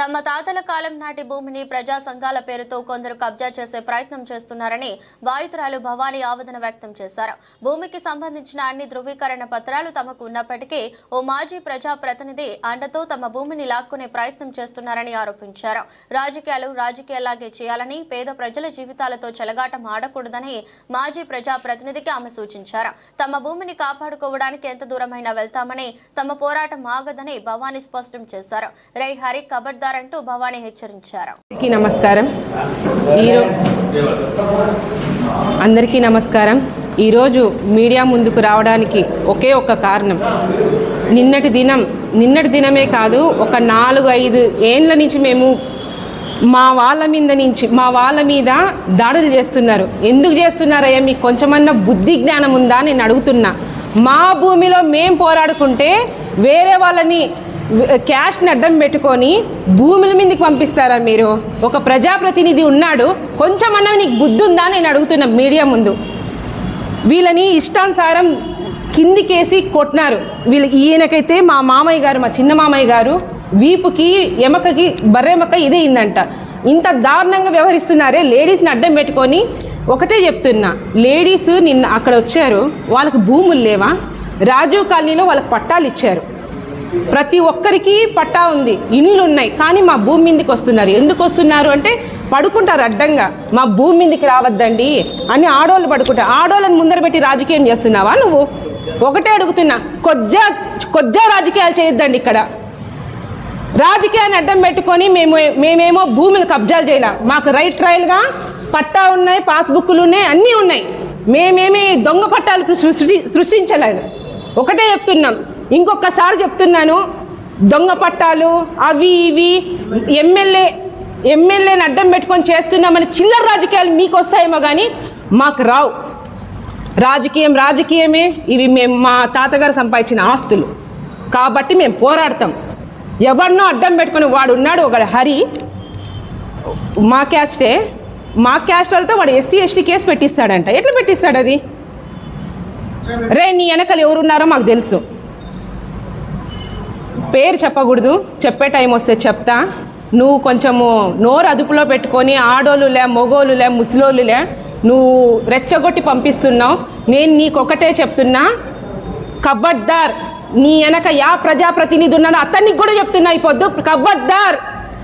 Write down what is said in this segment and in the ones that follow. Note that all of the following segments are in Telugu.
తమ తాతల కాలం నాటి భూమిని ప్రజా సంఘాల పేరుతో కొందరు కబ్జా చేసే ప్రయత్నం చేస్తున్నారని బాధితురాలు భవానీ ఆవేదన వ్యక్తం చేశారు. భూమికి సంబంధించిన అన్ని ధృవీకరణ పత్రాలు తమకు ఉన్నప్పటికీ ఓ మాజీ ప్రజా ప్రతినిధి అండతో తమ భూమిని లాక్కునే ప్రయత్నం చేస్తున్నారని ఆరోపించారు. రాజకీయాలు రాజకీయాలాగే చేయాలని పేద ప్రజల జీవితాలతో చెలగాటం ఆడకూడదని మాజీ ప్రజా ప్రతినిధికి ఆమె సూచించారు. తమ భూమిని కాపాడుకోవడానికి ఎంత దూరమైనా వెళ్తామని తమ పోరాటం ఆగదని భవానీ స్పష్టం చేశారు. రై హరి కబడ్దార్ అంటూ భవానీ హెచ్చరించారు. నమస్కారం. అందరికీ నమస్కారం. ఈరోజు మీడియా ముందుకు రావడానికి ఒకే ఒక కారణం. నిన్నటి దినం నిన్నటి దినమే కాదు ఒక నాలుగు ఐదు ఏండ్ల నుంచి మేము మా వాళ్ళ మీద నుంచి మా వాళ్ళ మీద దాడులు చేస్తున్నారు. ఎందుకు చేస్తున్నారయ్యా? మీకు కొంచెమన్నా బుద్ధి జ్ఞానం ఉందా నేను అడుగుతున్నా. మా భూమిలో మేం పోరాడుకుంటే వేరే వాళ్ళని క్యాష్ని అడ్డం పెట్టుకొని భూముల మీదకి పంపిస్తారా మీరు? ఒక ప్రజాప్రతినిధి ఉన్నాడు కొంచెమన్నా నీకు బుద్ధి ఉందా నేను అడుగుతున్నా మీడియా ముందు. వీళ్ళని ఇష్టానుసారం కిందికేసి కొట్టినారు. వీళ్ళు ఈయనకైతే మా మామయ్య గారు మా చిన్న మామయ్య గారు వీపుకి ఎమకకి బర్రెమక ఇదే ఇందంట. ఇంత దారుణంగా వ్యవహరిస్తున్నారే లేడీస్ని అడ్డం పెట్టుకొని. ఒకటే చెప్తున్నా లేడీస్ నిన్న అక్కడ వచ్చారు వాళ్ళకి భూములు లేవా? రాజీవ్ కాలనీలో వాళ్ళకి పట్టాలు ఇచ్చారు. ప్రతి ఒక్కరికి పట్టా ఉంది ఇండ్లు ఉన్నాయి కానీ మా భూమి మీదకి వస్తున్నారు. ఎందుకు వస్తున్నారు అంటే పడుకుంటారు అడ్డంగా. మా భూమి మీదకి రావద్దండి అని ఆడోళ్ళు పడుకుంటారు. ఆడోళ్ళని ముందర పెట్టి రాజకీయం చేస్తున్నావా నువ్వు? ఒకటే అడుగుతున్నా. కొజ్జా కొజ్జా రాజకీయాలు చేయొద్దండి ఇక్కడ. రాజకీయాన్ని అడ్డం పెట్టుకొని మేము మేమేమో భూమిని కబ్జాలు చేయలేం. మాకు రైట్ ట్రయల్గా పట్టా ఉన్నాయి పాస్బుక్లు ఉన్నాయి అన్నీ ఉన్నాయి. మేమేమి దొంగ పట్టాలు సృష్టి సృష్టించలేదు. ఒకటే చెప్తున్నాం. ఇంకొకసారి చెప్తున్నాను దొంగ పట్టాలు అవి ఇవి ఎమ్మెల్యే ఎమ్మెల్యేని అడ్డం పెట్టుకొని చేస్తున్నామని చిల్లర రాజకీయాలు మీకు వస్తాయేమో కానీ మాకు రావు. రాజకీయం రాజకీయమే ఇవి మేము మా తాతగారు సంపాదించిన ఆస్తులు. కాబట్టి మేము పోరాడతాం. ఎవరినో అడ్డం పెట్టుకుని వాడు ఉన్నాడు ఒక హరి. మా క్యాస్టే మా క్యాస్ట్ వాళ్ళతో వాడు ఎస్సీ ఎస్టీ కేసు పెట్టిస్తాడంట. ఎట్లా పెట్టిస్తాడు అది రే నీ వెనకలు ఎవరున్నారో మాకు తెలుసు. పేరు చెప్పకూడదు. చెప్పే టైం వస్తే చెప్తా. నువ్వు కొంచెము నోరు అదుపులో పెట్టుకొని ఆడోళ్ళులే మొగోళ్ళులే ముసలోళ్ళులే నువ్వు రెచ్చగొట్టి పంపిస్తున్నావు. నేను నీకు ఒకటే చెప్తున్నా. కబడ్దార్ నీ వెనక యా ప్రజాప్రతినిధి ఉన్నాను అతనికి కూడా చెప్తున్నా ఈ పొద్దు. కబడ్దార్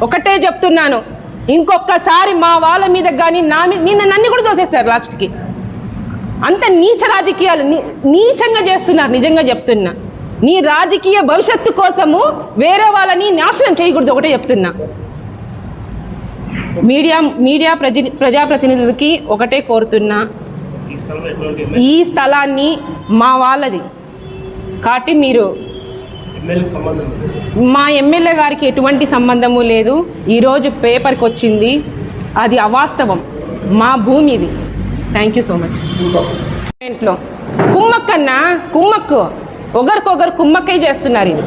ఒకటే చెప్తున్నాను. ఇంకొకసారి మా వాళ్ళ మీద కానీ నా మీద నిన్న నన్ను కూడా చూసేస్తారు లాస్ట్కి. అంత నీచ రాజకీయాలు నీ- నీచంగా చేస్తున్నారు నిజంగా చెప్తున్నా. నీ రాజకీయ భవిష్యత్తు కోసము వేరే వాళ్ళని నాశనం చేయకూడదు ఒకటే చెప్తున్నా. మీడియా మీడియా ప్రజ ప్రజాప్రతినిధులకి ఒకటే కోరుతున్నా. ఈ స్థలాన్ని మా వాళ్ళది. కాబట్టి మీరు. మా ఎమ్మెల్యే గారికి ఎటువంటి సంబంధము లేదు. ఈరోజు పేపర్కి వచ్చింది. అది అవాస్తవం. మా భూమి ఇది. థ్యాంక్ యూ సో మచ్ ఇంట్లో కుమ్మక్కన్నా కుమ్మక్కు. ఒకరికొకరు కుమ్మక్కై చేస్తున్నారు. ఇది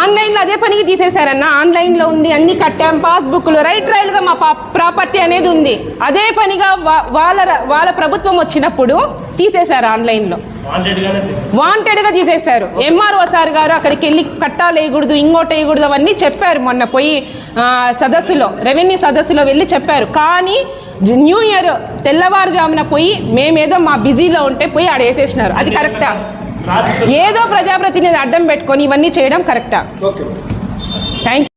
ఆన్లైన్లో అదే పనికి తీసేశారన్న ఆన్లైన్లో ఉంది అన్ని కట్టాం పాస్బుక్లు రైట్ రైల్గా మా ప్రాపర్టీ అనేది ఉంది. అదే పనిగా వాళ్ళ వాళ్ళ ప్రభుత్వం వచ్చినప్పుడు తీసేశారు ఆన్లైన్లో. వాంటెడ్గా తీసేశారు. ఎంఆర్ఓ సార్ గారు అక్కడికి వెళ్ళి పట్టాలు వేయకూడదు ఇంకోటి వేయకూడదు అవన్నీ చెప్పారు మొన్న పోయి సదస్సులో రెవెన్యూ సదస్సులో వెళ్ళి చెప్పారు. కానీ జ- న్యూ ఇయర్ తెల్లవారుజామున పోయి మేమేదో మా బిజీలో ఉంటే పోయి ఆడ వేసేసినారు. అది కరెక్టా ఏదో ప్రజాప్రతినిధి అడ్డం పెట్టుకొని ఇవన్నీ చేయడం కరెక్టా ఓకే థ్యాంక్